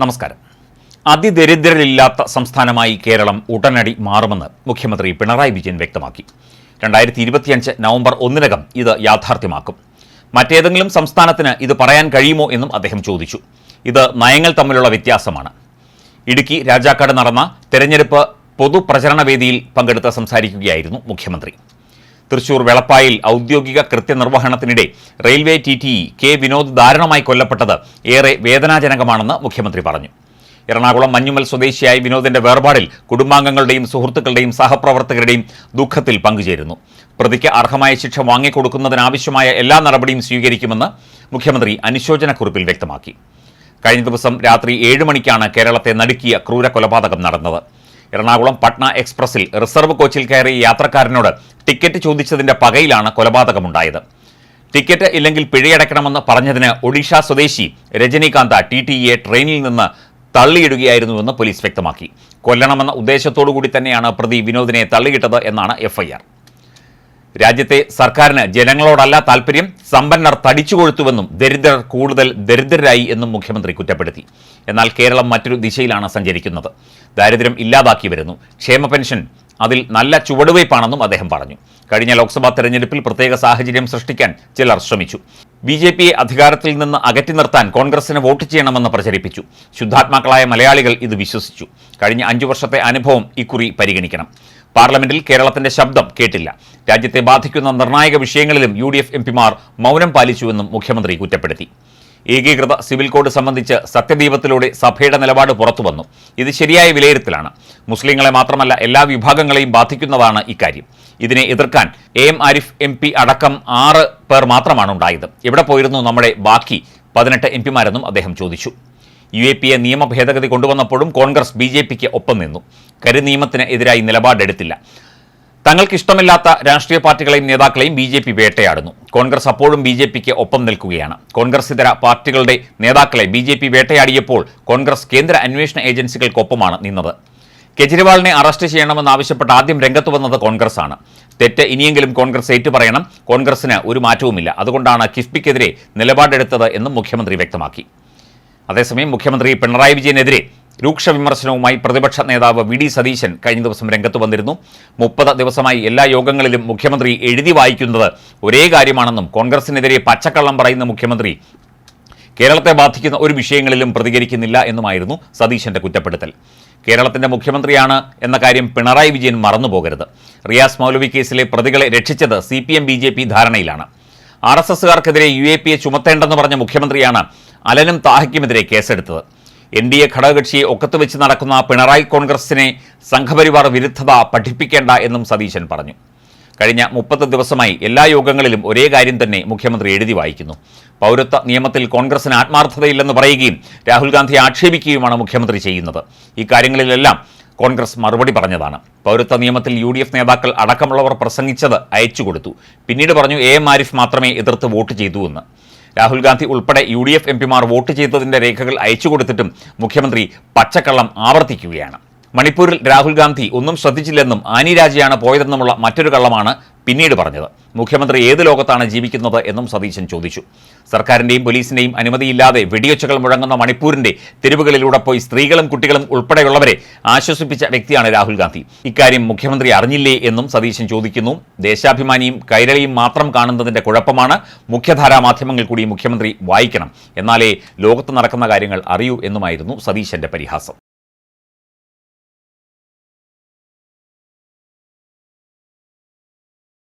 നമസ്കാരം. അതിദരിദ്രരില്ലാത്ത സംസ്ഥാനമായി കേരളം ഉടനടി മാറുമെന്ന് മുഖ്യമന്ത്രി പിണറായി വിജയൻ വ്യക്തമാക്കി. രണ്ടായിരത്തി ഇരുപത്തിയഞ്ച് നവംബർ ഒന്നിനകം ഇത് യാഥാർത്ഥ്യമാക്കും. മറ്റേതെങ്കിലും സംസ്ഥാനത്തിന് ഇത് പറയാൻ കഴിയുമോ എന്നും അദ്ദേഹം ചോദിച്ചു. ഇത് നയങ്ങൾ തമ്മിലുള്ള വ്യത്യാസമാണ്. ഇടുക്കി രാജാക്കാട് നടന്ന തെരഞ്ഞെടുപ്പ് പൊതുപ്രചരണ വേദിയിൽ പങ്കെടുത്ത് സംസാരിക്കുകയായിരുന്നു മുഖ്യമന്ത്രി. തൃശൂർ വെളപ്പായിൽ ഔദ്യോഗിക കൃത്യനിർവഹണത്തിനിടെ railway T T K Vinod ദാരുണമായി കൊല്ലപ്പെട്ടത് ഏറെ വേദനാജനകമാണെന്ന് മുഖ്യമന്ത്രി പറഞ്ഞു. എറണാകുളം മഞ്ഞുമൽ സ്വദേശിയായ വിനോദിന്റെ വേർപാടിൽ കുടുംബാംഗങ്ങളുടെയും സുഹൃത്തുക്കളുടെയും സഹപ്രവർത്തകരുടെയും ദുഃഖത്തിൽ പങ്കുചേരുന്നു. പ്രതിക്ക് അർഹമായ ശിക്ഷ വാങ്ങിക്കൊടുക്കുന്നതിനാവശ്യമായ എല്ലാ നടപടിയും സ്വീകരിക്കുമെന്ന് മുഖ്യമന്ത്രി അനുശോചനക്കുറിപ്പിൽ വ്യക്തമാക്കി. കഴിഞ്ഞ ദിവസം രാത്രി ഏഴ് മണിക്കാണ് കേരളത്തെ നടുക്കിയ ക്രൂര കൊലപാതകം നടന്നത്. എറണാകുളം പട്ന എക്സ്പ്രസിൽ റിസർവ് കോച്ചിൽ കയറിയ യാത്രക്കാരനോട് ടിക്കറ്റ് ചോദിച്ചതിന്റെ പകയിലാണ് കൊലപാതകമുണ്ടായത്. ടിക്കറ്റ് ഇല്ലെങ്കിൽ പിഴയടക്കണമെന്ന് പറഞ്ഞതിന് ഒഡീഷ സ്വദേശി രജനീകാന്ത ടി ടി ഇയെ ട്രെയിനിൽ നിന്ന് തള്ളിയിടുകയായിരുന്നുവെന്ന് പോലീസ് വ്യക്തമാക്കി. കൊല്ലണമെന്ന ഉദ്ദേശത്തോടു കൂടി തന്നെയാണ് പ്രതി വിനോദിനെ തള്ളിയിട്ടത് എന്നാണ് എഫ്ഐആർ. രാജ്യത്തെ സർക്കാരിന് ജനങ്ങളോടല്ല താൽപ്പര്യം സമ്പന്നർ തടിച്ചുകൊഴുത്തുവെന്നും ദരിദ്രർ കൂടുതൽ ദരിദ്രരായി എന്നും മുഖ്യമന്ത്രി കുറ്റപ്പെടുത്തി. എന്നാൽ കേരളം മറ്റൊരു ദിശയിലാണ് സഞ്ചരിക്കുന്നത്. ദാരിദ്ര്യം ഇല്ലാതാക്കി വരുന്നു. ക്ഷേമ പെൻഷൻ അതിൽ നല്ല ചുവടുവയ്പ്പാണെന്നും അദ്ദേഹം പറഞ്ഞു. കഴിഞ്ഞ ലോക്സഭാ തെരഞ്ഞെടുപ്പിൽ പ്രത്യേക സാഹചര്യം സൃഷ്ടിക്കാൻ ചിലർ ശ്രമിച്ചു. ബി ജെ പിയെ അധികാരത്തിൽ നിന്ന് അകറ്റി നിർത്താൻ കോൺഗ്രസിന് വോട്ട് ചെയ്യണമെന്ന് പ്രചരിപ്പിച്ചു. ശുദ്ധാത്മാക്കളായ മലയാളികൾ ഇത് വിശ്വസിച്ചു. കഴിഞ്ഞ അഞ്ചു വർഷത്തെ അനുഭവം ഇക്കുറി പരിഗണിക്കണം. പാർലമെന്റിൽ കേരളത്തിന്റെ ശബ്ദം കേട്ടില്ല. രാജ്യത്തെ ബാധിക്കുന്ന നിർണായക വിഷയങ്ങളിലും യു ഡി എഫ് എം പിമാർ മൗനം പാലിച്ചുവെന്നും മുഖ്യമന്ത്രി കുറ്റപ്പെടുത്തി. ഏകീകൃത സിവിൽ കോഡ് സംബന്ധിച്ച് സത്യദീപത്തിലൂടെ സഭയുടെ നിലപാട് പുറത്തുവന്നു. ഇത് ശരിയായ വിലയിരുത്തലാണ്. മുസ്ലിങ്ങളെ മാത്രമല്ല എല്ലാ വിഭാഗങ്ങളെയും ബാധിക്കുന്നതാണ് ഇക്കാര്യം. ഇതിനെ എതിർക്കാൻ എ ആരിഫ് എം പി അടക്കം ആറ് പേർ മാത്രമാണ് ഉണ്ടായത്. എവിടെ പോയിരുന്നു നമ്മുടെ ബാക്കി പതിനെട്ട് എം പിമാരെന്നും അദ്ദേഹം ചോദിച്ചു. യു എ പി എ നിയമ ഭേദഗതി കൊണ്ടുവന്നപ്പോഴും കോൺഗ്രസ് ബി ജെ പിക്ക് ഒപ്പം നിന്നു. കരിനിയമത്തിന് എതിരായി നിലപാടെടുത്തില്ല. തങ്ങൾക്ക് ഇഷ്ടമില്ലാത്ത രാഷ്ട്രീയ പാർട്ടികളെയും നേതാക്കളെയും ബി ജെ പി വേട്ടയാടുന്നു. കോൺഗ്രസ് അപ്പോഴും ബി ജെ പിക്ക് ഒപ്പം നിൽക്കുകയാണ്. കോൺഗ്രസ് ഇതര പാർട്ടികളുടെ നേതാക്കളെ ബി ജെ പി വേട്ടയാടിയപ്പോൾ കോൺഗ്രസ് കേന്ദ്ര അന്വേഷണ ഏജൻസികൾക്കൊപ്പമാണ് നിന്നത്. കെജ്രിവാളിനെ അറസ്റ്റ് ചെയ്യണമെന്നാവശ്യപ്പെട്ട് ആദ്യം രംഗത്ത് വന്നത് കോൺഗ്രസ് ആണ് തെറ്റ് ഇനിയെങ്കിലും കോൺഗ്രസ് ഏറ്റുപറയണം. കോൺഗ്രസിന് ഒരു മാറ്റവുമില്ല. അതുകൊണ്ടാണ് കിഫ്ബിക്കെതിരെ നിലപാടെടുത്തത് എന്നും മുഖ്യമന്ത്രി വ്യക്തമാക്കി. അതേസമയം മുഖ്യമന്ത്രി പിണറായി വിജയനെതിരെ രൂക്ഷ വിമർശനവുമായി പ്രതിപക്ഷ നേതാവ് വി ഡി സതീശൻ കഴിഞ്ഞ ദിവസം രംഗത്ത് വന്നിരുന്നു. മുപ്പത് ദിവസമായി എല്ലാ യോഗങ്ങളിലും മുഖ്യമന്ത്രി എഴുതി വായിക്കുന്നത് ഒരേ കാര്യമാണെന്നും കോൺഗ്രസിനെതിരെ പച്ചക്കള്ളം പറയുന്ന മുഖ്യമന്ത്രി കേരളത്തെ ബാധിക്കുന്ന ഒരു വിഷയങ്ങളിലും പ്രതികരിക്കുന്നില്ല എന്നുമായിരുന്നു സതീശന്റെ കുറ്റപ്പെടുത്തൽ. കേരളത്തിന്റെ മുഖ്യമന്ത്രിയാണ് എന്ന കാര്യം പിണറായി വിജയൻ മറന്നുപോകരുത് റിയാസ് മൗലവി കേസിലെ പ്രതികളെ രക്ഷിച്ചത് C P M B J P ധാരണയിലാണ്. R S എസുകാർക്കെതിരെ യു എ പി എ ചുമത്തേണ്ടെന്ന് പറഞ്ഞ മുഖ്യമന്ത്രിയാണ് അലനും താഹയ്ക്കുമെതിരെ കേസെടുത്തത്. എൻ ഡി എ ഘടകകക്ഷിയെ ഒക്കത്ത് വെച്ച് നടക്കുന്ന പിണറായി കോൺഗ്രസിനെ സംഘപരിവാർ വിരുദ്ധത പഠിപ്പിക്കേണ്ട എന്നും സതീശൻ പറഞ്ഞു. കഴിഞ്ഞ മുപ്പത് ദിവസമായി എല്ലാ യോഗങ്ങളിലും ഒരേ കാര്യം തന്നെ മുഖ്യമന്ത്രി എഴുതി വായിക്കുന്നു. പൗരത്വ നിയമത്തിൽ കോൺഗ്രസിന് ആത്മാർത്ഥതയില്ലെന്ന് പറയുകയും രാഹുൽ ഗാന്ധി ആക്ഷേപിക്കുകയുമാണ് മുഖ്യമന്ത്രി ചെയ്യുന്നത്. ഈ കാര്യങ്ങളിലെല്ലാം കോൺഗ്രസ് മറുപടി പറഞ്ഞതാണ്. പൗരത്വ നിയമത്തിൽ യു ഡി എഫ് നേതാക്കൾ അടക്കമുള്ളവർ പ്രസംഗിച്ചത് അയച്ചുകൊടുത്തു. പിന്നീട് പറഞ്ഞു എ എം ആരിഫ് മാത്രമേ എതിർത്ത് വോട്ട് ചെയ്തു എന്ന് രാഹുൽ ഗാന്ധി ഉൾപ്പെടെ യു ഡി എഫ് എംപിമാർ വോട്ട് ചെയ്തതിന്റെ രേഖകൾ അയച്ചു കൊടുത്തിട്ടും മുഖ്യമന്ത്രി പച്ചക്കള്ളം ആവർത്തിക്കുകയാണ്. മണിപ്പൂരിൽ രാഹുൽ ഗാന്ധി ഒന്നും ശ്രദ്ധിച്ചില്ലെന്നും ആനി രാജയാണ് പോയതെന്നുമുള്ള മറ്റൊരു കള്ളമാണ് പിന്നീട് പറഞ്ഞത്. മുഖ്യമന്ത്രി ഏത് ലോകത്താണ് ജീവിക്കുന്നത് എന്നും സതീശൻ ചോദിച്ചു. സർക്കാരിന്റെയും പോലീസിന്റെയും അനുമതിയില്ലാതെ വെടിയൊച്ചകൾ മുഴങ്ങുന്ന മണിപ്പൂരിന്റെ തെരുവുകളിലൂടെ പോയി സ്ത്രീകളും കുട്ടികളും ഉൾപ്പെടെയുള്ളവരെ ആശ്വസിപ്പിച്ച വ്യക്തിയാണ് രാഹുൽ ഗാന്ധി. ഇക്കാര്യം മുഖ്യമന്ത്രി അറിഞ്ഞില്ലേ എന്നും സതീശൻ ചോദിക്കുന്നു. ദേശാഭിമാനിയും കൈരളിയും മാത്രം കാണുന്നതിന്റെ കുഴപ്പമാണ്. മുഖ്യധാരാ മാധ്യമങ്ങൾ കൂടി മുഖ്യമന്ത്രി വായിക്കണം. എന്നാലേ ലോകത്ത് നടക്കുന്ന കാര്യങ്ങൾ അറിയൂ എന്നുമായിരുന്നു സതീശന്റെ പരിഹാസം.